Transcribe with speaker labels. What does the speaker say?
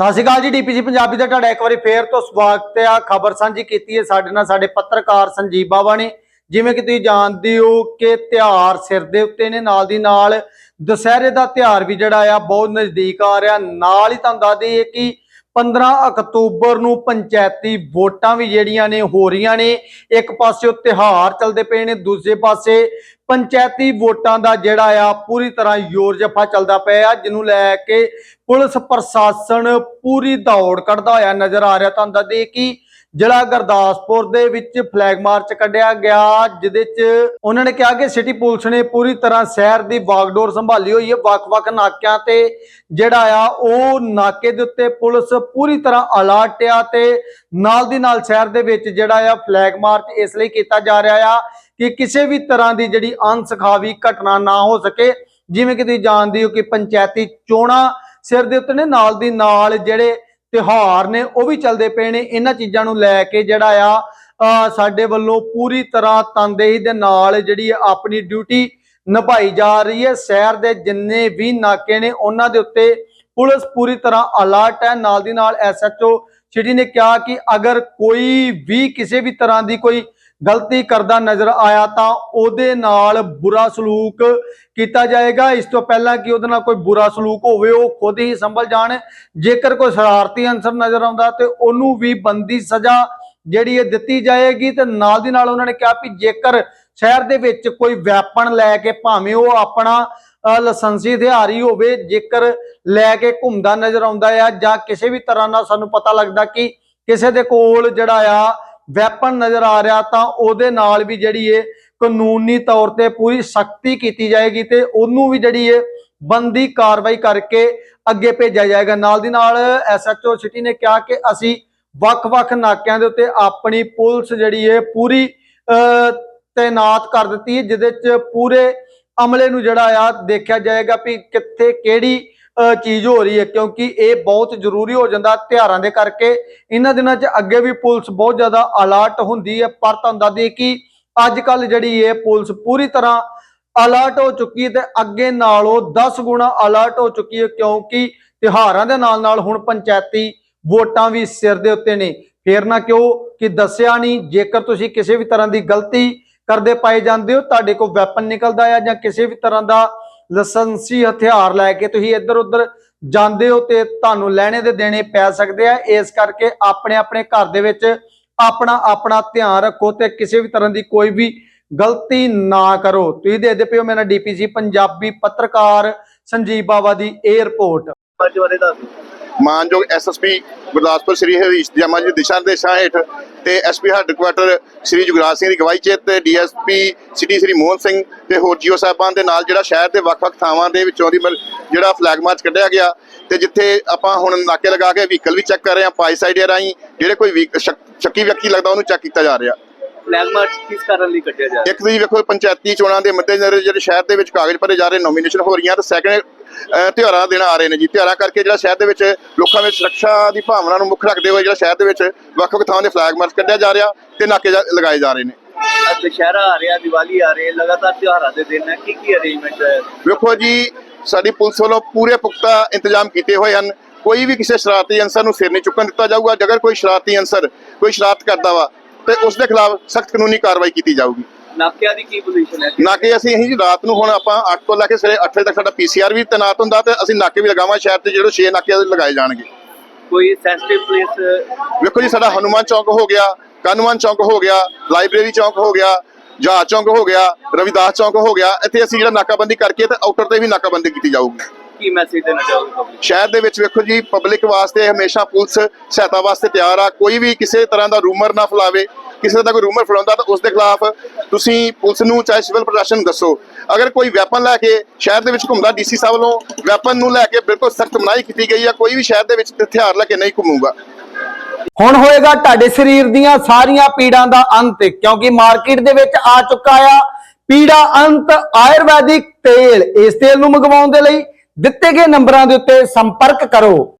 Speaker 1: ਸਤਿ ਸ਼੍ਰੀ ਅਕਾਲ ਜੀ ਡੀਪੀਸੀ ਪੰਜਾਬੀ ਦਾ ਤੁਹਾਡਾ ਇੱਕ ਵਾਰੀ ਫੇਰ ਤੋਂ ਸਵਾਗਤ ਹੈ। ਖਬਰ ਸਾਂਝੀ ਕੀਤੀ ਹੈ ਸਾਡੇ ਨਾਲ ਸਾਡੇ ਪੱਤਰਕਾਰ ਸੰਜੀਵ ਬਾਵਾ ਨੇ ਜਿਵੇਂ ਕਿ ਤੁਸੀਂ ਜਾਣਦੇ ਹੋ ਕਿ ਤਿਉਹਾਰ ਸਿਰ ਦੇ ਉੱਤੇ ਨੇ, ਨਾਲ ਦੀ ਨਾਲ ਦੁਸਹਿਰੇ ਦਾ ਤਿਉਹਾਰ ਵੀ ਜਿਹੜਾ ਆ, ਬਹੁਤ ਨਜ਼ਦੀਕ ਆ ਰਿਹਾ। ਨਾਲ ਹੀ ਤੁਹਾਨੂੰ ਦੱਸ ਦਈਏ ਕਿ 15 ਅਕਤੂਬਰ ਨੂੰ ਪੰਚਾਇਤੀ ਵੋਟਾਂ ਵੀ ਜਿਹੜੀਆਂ ਨੇ ਹੋ ਰਹੀਆਂ ਨੇ, ਇੱਕ ਪਾਸੇ ਤਿਉਹਾਰ ਚੱਲਦੇ ਪਏ ਨੇ ਦੂਜੇ ਪਾਸੇ ਪੰਚਾਇਤੀ ਵੋਟਾਂ ਦਾ ਜਿਹੜਾ ਆ, ਪੂਰੀ ਤਰ੍ਹਾਂ ਜ਼ੋਰ ਜਫਾ ਚੱਲਦਾ ਪਿਆ ਜਿਹਨੂੰ ਲੈ ਕੇ ਪੁਲਿਸ ਪ੍ਰਸ਼ਾਸਨ ਪੂਰੀ ਦੌੜ ਕੱਢਦਾ ਹੋਇਆ ਨਜ਼ਰ ਆ ਰਿਹਾ। ਤੁਹਾਨੂੰ ਦੱਸਦੇ ਕਿ ਜ਼ਿਲ੍ਹਾ ਗੁਰਦਾਸਪੁਰ ਦੇ ਵਿੱਚ ਫਲੈਗ ਮਾਰਚ ਕੱਢਿਆ ਗਿਆ, ਜਿਹਦੇ 'ਚ ਉਹਨਾਂ ਨੇ ਕਿਹਾ ਕਿ ਸਿਟੀ ਪੁਲਿਸ ਨੇ ਪੂਰੀ ਤਰ੍ਹਾਂ ਸ਼ਹਿਰ ਦੀ ਬਾਗਡੋਰ ਸੰਭਾਲੀ ਹੋਈ ਹੈ, ਵੱਖ-ਵੱਖ ਨਾਕਿਆਂ ਤੇ ਜਿਹੜਾ ਆ, ਉਹ ਨਾਕੇ ਦੇ ਉੱਤੇ ਪੁਲਿਸ ਪੂਰੀ ਤਰ੍ਹਾਂ ਅਲਰਟ ਆ ਤੇ ਨਾਲ ਦੀ ਨਾਲ ਸ਼ਹਿਰ ਦੇ ਵਿੱਚ ਜਿਹੜਾ ਆ ਫਲੈਗ ਮਾਰਚ ਇਸ ਲਈ ਕੀਤਾ ਜਾ ਰਿਹਾ ਆ ਕਿ ਕਿਸੇ ਵੀ ਤਰ੍ਹਾਂ ਦੀ ਜਿਹੜੀ ਅਨਸਖਾਵੀ ਘਟਨਾ ਨਾ ਹੋ ਸਕੇ। ਜਿਵੇਂ ਕਿ ਤੁਸੀਂ ਜਾਣਦੇ ਹੋ ਕਿ ਪੰਚਾਇਤੀ ਚੋਣਾਂ ਸਿਰ ਦੇ ਉੱਤੇ ਨੇ, ਨਾਲ ਦੀ ਨਾਲ ਜਿਹੜੇ ਤਿਉਹਾਰ ਨੇ, ਉਹ ਵੀ ਚੱਲਦੇ ਪਏ ਨੇ। ਇਹਨਾਂ ਚੀਜ਼ਾਂ ਨੂੰ ਲੈ ਕੇ ਜਿਹੜਾ ਆ ਸਾਡੇ ਵੱਲੋਂ ਪੂਰੀ ਤਰ੍ਹਾਂ ਤਨਦੇਹੀ ਦੇ ਨਾਲ ਜਿਹੜੀ ਆ ਆਪਣੀ ਡਿਊਟੀ ਨਿਭਾਈ ਜਾ ਰਹੀ ਹੈ। ਸ਼ਹਿਰ ਦੇ ਜਿੰਨੇ ਵੀ ਨਾਕੇ ਨੇ, ਉਹਨਾਂ ਦੇ ਉੱਤੇ ਪੁਲਿਸ ਪੂਰੀ ਤਰ੍ਹਾਂ ਅਲਰਟ ਹੈ। ਨਾਲ ਦੀ ਨਾਲ ਐਸਐਚਓ ਸਿਟੀ ਨੇ ਕਿਹਾ ਕਿ ਅਗਰ ਕੋਈ ਵੀ ਕਿਸੇ ਵੀ ਤਰ੍ਹਾਂ ਦੀ ਕੋਈ ਗਲਤੀ ਕਰਦਾ ਨਜ਼ਰ ਆਇਆ ਤਾਂ ਉਹਦੇ ਨਾਲ ਬੁਰਾ ਸਲੂਕ ਕੀਤਾ ਜਾਏਗਾ। ਇਸ ਤੋਂ ਪਹਿਲਾਂ ਕਿ ਉਹਦੇ ਨਾਲ ਕੋਈ ਬੁਰਾ ਸਲੂਕ ਹੋਵੇ, ਉਹ ਖੁਦ ਹੀ ਸੰਭਲ ਜਾਣ। ਜੇਕਰ ਕੋਈ ਸ਼ਰਾਰਤੀ ਅੰਸਰ ਨਜ਼ਰ ਆਉਂਦਾ ਤੇ ਉਹਨੂੰ ਵੀ ਬੰਦੀ ਸਜ਼ਾ ਜਿਹੜੀ ਇਹ ਦਿੱਤੀ ਜਾਏਗੀ ਤੇ ਨਾਲ ਦੀ ਨਾਲ ਉਹਨਾਂ ਨੇ ਕਿਹਾ ਵੀ ਜੇਕਰ ਸ਼ਹਿਰ ਦੇ ਵਿੱਚ ਕੋਈ ਵੈਪਨ ਲੈ ਕੇ ਭਾਵੇਂ ਉਹ ਆਪਣਾ ਲਾਇਸੈਂਸੀ ਹਥਿਆਰੀ ਹੋਵੇ ਜੇਕਰ ਲੈ ਕੇ ਘੁੰਮਦਾ ਨਜ਼ਰ ਆਉਂਦਾ ਆ ਜਾਂ ਕਿਸੇ ਵੀ ਤਰ੍ਹਾਂ ਨਾਲ ਸਾਨੂੰ ਪਤਾ ਲੱਗਦਾ ਕਿ ਕਿਸੇ ਦੇ ਕੋਲ ਜਿਹੜਾ ਆ ਵੈਪਨ ਨਜ਼ਰ ਆ ਰਿਹਾ ਤਾਂ ਉਹਦੇ ਨਾਲ ਵੀ ਜਿਹੜੀ ਇਹ ਕਾਨੂੰਨੀ ਤੌਰ ਤੇ ਪੂਰੀ ਸਖਤੀ ਕੀਤੀ ਜਾਏਗੀ ਤੇ ਉਹਨੂੰ ਵੀ ਜਿਹੜੀ ਇਹ ਬੰਦੀ ਕਾਰਵਾਈ ਕਰਕੇ ਅੱਗੇ ਭੇਜਿਆ ਜਾਏਗਾ। ਨਾਲ ਦੀ ਨਾਲ ਐਸਐਚਓ ਸਿਟੀ ਨੇ ਕਿਹਾ ਕਿ ਅਸੀਂ ਵੱਖ-ਵੱਖ ਨਾਕਿਆਂ ਦੇ ਉੱਤੇ ਆਪਣੀ ਪੁਲਿਸ ਜਿਹੜੀ ਹੈ ਪੂਰੀ ਅਹ, ਤਾਇਨਾਤ ਕਰ ਦਿੱਤੀ ਹੈ ਜਿਹਦੇ ਚ ਪੂਰੇ ਅਮਲੇ ਨੂੰ ਜਿਹੜਾ ਆ ਦੇਖਿਆ ਜਾਏਗਾ ਵੀ ਕਿੱਥੇ ਕਿਹੜੀ ਅਹ, ਚੀਜ਼ ਹੋ ਰਹੀ ਹੈ ਕਿਉਂਕਿ ਇਹ ਬਹੁਤ ਜ਼ਰੂਰੀ ਹੋ ਜਾਂਦਾ ਤਿਉਹਾਰਾਂ ਦੇ ਕਰਕੇ। ਇਹਨਾਂ ਦਿਨਾਂ 'ਚ ਅੱਗੇ ਵੀ ਪੁਲਿਸ ਬਹੁਤ ਜ਼ਿਆਦਾ ਅਲਰਟ ਹੁੰਦੀ ਹੈ ਪਰ ਤੁਹਾਨੂੰ ਦੱਸ ਦਈਏ ਕਿ ਅੱਜ ਕੱਲ ਜਿਹੜੀ ਇਹ ਪੁਲਿਸ ਪੂਰੀ ਤਰ੍ਹਾਂ ਅਲਰਟ ਹੋ ਚੁੱਕੀ ਹੈ ਤੇ ਅੱਗੇ ਨਾਲੋਂ 10 ਗੁਣਾ ਅਲਰਟ ਹੋ ਚੁੱਕੀ ਹੈ ਕਿਉਂਕਿ ਤਿਉਹਾਰਾਂ ਦੇ ਨਾਲ ਨਾਲ ਹੁਣ ਪੰਚਾਇਤੀ ਵੋਟਾਂ ਵੀ ਸਿਰ ਦੇ ਉੱਤੇ ਨੇ। ਫੇਰ ਨਾ ਕਿਉਂ ਕਿ ਦੱਸਿਆ ਨਹੀਂ ਜੇਕਰ ਤੁਸੀਂ ਕਿਸੇ ਵੀ ਤਰ੍ਹਾਂ ਦੀ ਗਲਤੀ ਕਰਦੇ ਪਾਏ ਜਾਂਦੇ ਹੋ? ਤੁਹਾਡੇ ਕੋਲ ਵੈਪਨ ਨਿਕਲਦਾ ਆ ਜਾਂ ਕਿਸੇ ਵੀ ਤਰ੍ਹਾਂ ਦਾ ਲਾਇਸੈਂਸੀ ਹਥਿਆਰ ਲੈ ਕੇ ਤੁਸੀਂ ਇੱਧਰ ਉੱਧਰ ਜਾਂਦੇ ਹੋ ਤੇ ਤੁਹਾਨੂੰ ਲੈਣੇ ਦੇ ਦੇਣੇ ਪੈ ਸਕਦੇ ਆ? ਇਸ ਕਰਕੇ ਆਪਣੇ ਆਪਣੇ ਘਰ ਦੇ ਵਿੱਚ ਆਪਣਾ ਆਪਣਾ ਧਿਆਨ ਰੱਖੋ ਤੇ ਕਿਸੇ ਵੀ ਤਰ੍ਹਾਂ ਦੀ ਕੋਈ ਵੀ ਗਲਤੀ ਨਾ ਕਰੋ। ਤੁਸੀਂ ਦੇਖਦੇ ਪਿਓ ਮੇਰਾ ਡੀਪੀਸੀ ਪੰਜਾਬੀ ਪੱਤਰਕਾਰ ਸੰਜੀਵ ਬਾਵਾ ਦੀ ਇਹ
Speaker 2: ਬਾਰੇ ਦੱਸ
Speaker 3: ਮਾਨਯੋਗ ਐਸਐਸਪੀ ਗੁਰਦਾਸਪੁਰ ਸ੍ਰੀ ਹਰੀਸ਼ ਜਮਾ ਜੀ ਦਿਸ਼ਾ ਨਿਰਦੇਸ਼ਾਂ ਹੇਠ ਤੇ ਐਸਪੀ ਹੈੱਡਕੁਆਟਰ ਸ੍ਰੀ ਜੁਗਰਾਜ ਸਿੰਘ ਦੀ ਗਵਾਹੀ 'ਚ ਤੇ ਡੀਐਸਪੀ ਸਿਟੀ ਸ੍ਰੀ ਮੋਹਨ ਸਿੰਘ ਤੇ ਹੋਰ ਜੀਓ ਸਾਹਿਬਾਨ ਦੇ ਨਾਲ ਜਿਹੜਾ ਸ਼ਹਿਰ ਦੇ ਵੱਖ-ਵੱਖ ਥਾਵਾਂ ਦੇ ਵਿੱਚੋਂ ਦੀ ਜਿਹੜਾ ਫਲੈਗ ਮਾਰਚ ਕੱਢਿਆ ਗਿਆ ਤੇ ਜਿੱਥੇ ਆਪਾਂ ਹੁਣ ਨਾਕੇ ਲਗਾ ਕੇ ਵਹੀਕਲ ਵੀ ਚੈੱਕ ਕਰ ਰਹੇ ਹਾਂ ਪਾਈ ਸਾਈਡ ਰਾਹੀਂ ਜਿਹੜੇ ਕੋਈ ਸ਼ੱਕੀ ਵਿਅਕਤੀ ਲੱਗਦਾ ਉਹਨੂੰ ਚੈੱਕ ਕੀਤਾ ਜਾ ਰਿਹਾ।
Speaker 2: ਫਲੈਗ ਮਾਰਚ ਕਿਸ ਕਾਰਨ ਲਈ ਕੱਢਿਆ ਜਾ ਰਿਹਾ?
Speaker 3: ਇੱਕ ਤੁਸੀਂ ਵੇਖੋ ਪੰਚਾਇਤੀ ਚੋਣਾਂ ਦੇ ਮੱਦੇਨਜ਼ਰ ਜਿਹੜੇ ਸ਼ਹਿਰ ਦੇ ਵਿੱਚ ਕਾਗਜ਼ ਭਰੇ ਜਾ ਰਹੇ ਨੋਮੀਨੇਸ਼ਨ ਹੋ ਰਹੀਆਂ ਤੇ ਸੈਕੰਡ ਤਿਉਹਾਰਾਂ ਦਿਨ ਆ ਰਹੇ ਨੇ ਜੀ। ਤਿਉਹਾਰਾਂ ਕਰਕੇ ਜਿਹੜਾ ਸ਼ਹਿਰ ਦੇ ਵਿੱਚ ਲੋਕਾਂ ਵਿੱਚ ਸੁਰੱਖਿਆ ਦੀ ਭਾਵਨਾ ਨੂੰ ਮੁੱਖ ਰੱਖਦੇ ਹੋਏ ਜਿਹੜਾ ਸ਼ਹਿਰ ਦੇ ਵਿੱਚ ਵੱਖ-ਵੱਖ ਥਾਵਾਂ ਦੇ ਫਲੈਗ ਮਾਰਚ ਕੱਢਿਆ ਜਾ ਰਿਹਾ ਤੇ ਨਾਕੇ ਲਗਾਏ ਜਾ ਰਹੇ ਨੇ।
Speaker 2: ਦੁਸ਼ਹਿਰਾ ਆ ਰਿਹਾ ਦੀਵਾਲੀ ਆ ਰਹੀ ਹੈ ਲਗਾਤਾਰ ਤਿਉਹਾਰਾਂ ਦੇ ਦਿਨ ਹੈ। ਕੀ ਕੀ ਅਰੇਂਜਮੈਂਟ ਹੈ?
Speaker 3: ਵੇਖੋ ਜੀ ਸਾਡੀ ਪੁਲਿਸ ਵੱਲੋਂ ਪੂਰੇ ਪੁਖਤਾ ਇੰਤਜ਼ਾਮ ਕੀਤੇ ਹੋਏ ਹਨ। ਕੋਈ ਵੀ ਕਿਸੇ ਸ਼ਰਾਰਤੀ ਅਨਸਰ ਨੂੰ ਸਿਰ ਨਹੀਂ ਚੁੱਕਣ ਦਿੱਤਾ ਜਾਊਗਾ। ਜੇਕਰ ਕੋਈ ਸ਼ਰਾਰਤੀ ਅਨਸਰ ਕੋਈ ਸ਼ਰਾਰਤ ਕਰਦਾ ਵਾ ਤੇ ਉਸ ਦੇ ਖਿਲਾਫ ਸਖਤ ਕਾਨੂੰਨੀ ਕਾਰਵਾਈ ਕੀਤੀ ਜਾਊਗੀ।
Speaker 2: ਨਾਕਿਆਂ ਦੀ ਕੀ ਪੋਜੀਸ਼ਨ ਹੈ?
Speaker 3: ਨਾਕੇ ਅਸੀਂ ਇਹੀ ਜੀ ਰਾਤ ਨੂੰ ਹੁਣ ਆਪਾਂ 8 ਤੋਂ ਲੈ ਕੇ ਸਵੇਰੇ 8 ਵਜੇ ਤੱਕ ਸਾਡਾ ਪੀਸੀਆਰ ਵੀ ਤੈਨਾਤ ਹੁੰਦਾ ਤੇ ਅਸੀਂ ਨਾਕੇ ਵੀ ਲਗਾਵਾਂ ਸ਼ਹਿਰ ਤੇ ਜਿਹੜੇ 6 ਨਾਕੇ ਲਗਾਏ ਜਾਣਗੇ।
Speaker 2: ਕੋਈ ਸੈਂਸਿਟਿਵ ਪਲੇਸ
Speaker 3: ਵੇਖੋ ਜੀ ਸਾਡਾ ਹਨੂਮਾਨ ਚੌਕ ਹੋ ਗਿਆ ਕਾਨੂੰਨ ਚੌਕ ਹੋ ਗਿਆ ਲਾਇਬ੍ਰੇਰੀ ਚੌਕ ਹੋ ਗਿਆ ਜਹਾਜ਼ ਚੌਕ ਹੋ ਗਿਆ ਰਵਿਦਾਸ ਚੌਕ ਹੋ ਗਿਆ ਇੱਥੇ ਅਸੀਂ ਜਿਹੜਾ ਨਾਕਾਬੰਦੀ ਕਰਕੇ ਤੇ ਆਊਟਰ ਤੇ ਵੀ ਨਾਕਾਬੰਦੀ ਕੀਤੀ ਜਾਊਗੀ।
Speaker 2: ਕੀ ਮੈਸੇਜ ਦੇਣਾ ਚਾਹੋਗੇ
Speaker 3: ਸ਼ਹਿਰ ਦੇ ਵਿੱਚ ਵੇਖੋ ਜੀ ਪਬਲਿਕ ਵਾਸਤੇ ਹਮੇਸ਼ਾ ਪੁਲਿਸ ਸਹਾਇਤਾ ਵਾਸਤੇ ਤਿਆਰ ਆ ਕੋਈ ਵੀ ਕਿਸੇ ਤਰ੍ਹਾਂ ਦਾ ਰੂਮਰ ਨਾ ਫੈਲਾਵੇ ਕਿਸੇ ਦਾ ਕੋਈ ਰੂਮਰ ਫੈਲਾਉਂਦਾ ਤਾਂ ਉਸ ਦੇ ਖਿਲਾਫ ਤੁਸੀਂ ਪੁਲਿਸ ਨੂੰ ਚਾਹੇ ਸਿਵਲ ਪ੍ਰਸ਼ਾਸਨ ਨੂੰ ਦੱਸੋ। ਅਗਰ ਕੋਈ ਵੈਪਨ ਲੈ ਕੇ ਸ਼ਹਿਰ ਦੇ ਵਿੱਚ ਘੁੰਮਦਾ ਡੀਸੀ ਸਾਹਿਬ ਵੱਲੋਂ ਵੈਪਨ ਨੂੰ ਲੈ ਕੇ ਬਿਲਕੁਲ ਸਖਤ ਮਨਾਹੀ ਕੀਤੀ ਗਈ ਆ, ਕੋਈ ਵੀ ਸ਼ਹਿਰ ਦੇ ਵਿੱਚ ਹਥਿਆਰ ਲੈ ਕੇ ਨਹੀਂ ਘੁੰਮੂਗਾ।
Speaker 1: ਹੁਣ ਹੋਏਗਾ ਤੁਹਾਡੇ ਸਰੀਰ ਦੀਆਂ ਸਾਰੀਆਂ ਪੀੜਾਂ ਦਾ ਅੰਤ, ਕਿਉਂਕਿ ਮਾਰਕੀਟ ਦੇ ਵਿੱਚ ਆ ਚੁੱਕਾ ਆ ਪੀੜਾ ਅੰਤ ਆਯੁਰਵੈਦਿਕ ਤੇਲ। ਇਸ ਤੇਲ ਨੂੰ ਮੰਗਵਾਉਣ ਦੇ ਲਈ ਦਿੱਤੇ ਗਏ ਨੰਬਰਾਂ ਦੇ ਉੱਤੇ ਸੰਪਰਕ ਕਰੋ।